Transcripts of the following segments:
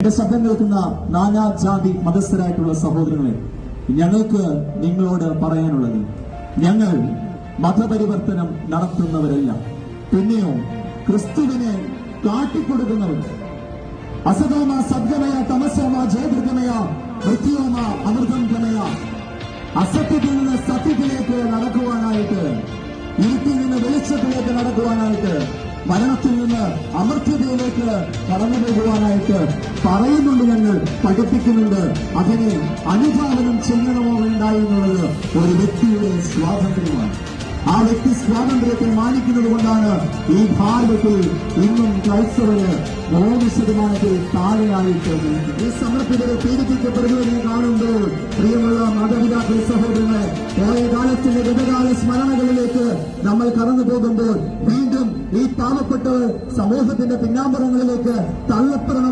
എന്റെ ശബ്ദം കേൾക്കുന്ന നാനാജാതി മതസ്ഥരായിട്ടുള്ള സഹോദരങ്ങളെ ഞങ്ങൾക്ക് നിങ്ങളോട് പറയാനുള്ളത് ഞങ്ങൾ മതപരിവർത്തനം നടത്തുന്നവരല്ല. പിന്നെയോ ക്രിസ്തുവിനെ കാട്ടിക്കൊടുക്കുന്നവർ. അസതോമ സദ്ഗമയ തമസോമ ജയദൃഗമയ മൃത്യോമ അമൃതം ഗമയ അസത്യത്തിൽ നിന്ന് സത്യത്തിലേക്ക് നടക്കുവാനായിട്ട് ഇരുട്ടിൽ നിന്ന് വെളിച്ചത്തിലേക്ക് നടക്കുവാനായിട്ട് മരണത്തിൽ നിന്ന് അമൃത്യതയിലേക്ക് കടന്നു പോകുവാനായിട്ട് പറയുന്നുണ്ട് ഞങ്ങൾ പഠിപ്പിക്കുന്നുണ്ട്. അതിനെ അനുഭാവനം ചെയ്യണമോ വേണ്ട എന്നുള്ളത് ഒരു വ്യക്തിയുടെ സ്വാതന്ത്ര്യമാണ്. ആ വ്യക്തി സ്വാതന്ത്ര്യത്തെ മാനിക്കുന്നത് കൊണ്ടാണ് ഈ ഭാരതത്തിൽ ഇന്നും ക്രൈസ്തവര് മൂന്ന് ശതമാനത്തിൽ താഴെയായിട്ട് ഈ സമർപ്പിതരെ പീഡിപ്പിക്കപ്പെടുന്നതിനെ കാണുമ്പോൾ പ്രിയമുള്ള മാതാപിതാക്കൾ സഹോദരങ്ങളെ പോയ കാലത്തിന്റെ ഗതകാല സ്മരണകളിലേക്ക് നമ്മൾ കടന്നു പോകുമ്പോൾ വീണ്ടും പാവപ്പെട്ടവർ സമൂഹത്തിന്റെ പിന്നാമ്പറങ്ങളിലേക്ക് തള്ളപ്പെടണമെന്നാണ്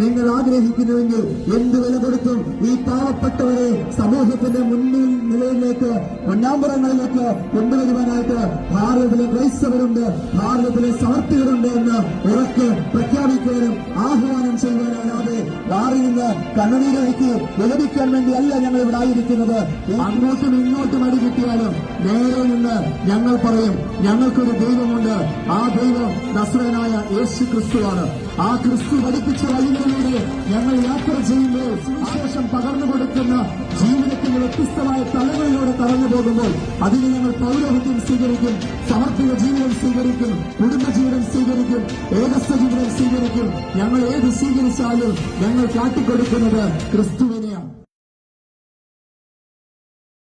നിങ്ങൾ ആഗ്രഹിക്കുന്നുവെങ്കിൽ എന്ത് വില കൊടുത്തും ഈ പാവപ്പെട്ടവരെ സമൂഹത്തിന്റെ മുന്നിൽ നിലയിലേക്ക് മുന്നാമ്പറങ്ങളിലേക്ക് കൊണ്ടുവരുവാനായിട്ട് ഭാരതത്തിലെ ക്രൈസ്തവരുണ്ട് ഭാരതത്തിലെ സമർത്ഥികളുണ്ട് എന്ന് ഉറക്കെ പ്രഖ്യാപിക്കാനും ആഹ്വാനം ചെയ്യുവാനല്ലാതെ മാറി നിന്ന് കണ്ണുനീരൊഴുക്കി വിലപിക്കാൻ വേണ്ടിയല്ല ഞങ്ങൾ ഇവിടെ ആയിരിക്കുന്നത്. അങ്ങോട്ടും ഇങ്ങോട്ടും അടി കിട്ടിയാലും നേരെ നിന്ന് ഞങ്ങൾ പറയും ഞങ്ങൾക്കൊരു ദൈവമുണ്ട്. ആ ദൈവം നസ്രനായ യേശു ക്രിസ്തുവാണ് ആ ക്രിസ്തു പഠിപ്പിച്ച വഴികളിലൂടെ ഞങ്ങൾ യാത്ര ചെയ്യുമ്പോൾ സുവിശേഷം പകർന്നു കൊടുക്കുന്ന ജീവിതത്തിന്റെ വ്യത്യസ്തമായ തലങ്ങളിലൂടെ കടന്നു പോകുമ്പോൾ അതിന് ഞങ്ങൾ പൗരോഹിത്യം സ്വീകരിക്കും സമർപ്പിത ജീവിതം സ്വീകരിക്കും കുടുംബജീവിതം സ്വീകരിക്കും ഏകസ്ഥ ജീവിതം സ്വീകരിക്കും. ഞങ്ങൾ ഏത് സ്വീകരിച്ചാലും ഞങ്ങൾ കാട്ടിക്കൊടുക്കുന്നത് ക്രിസ്തു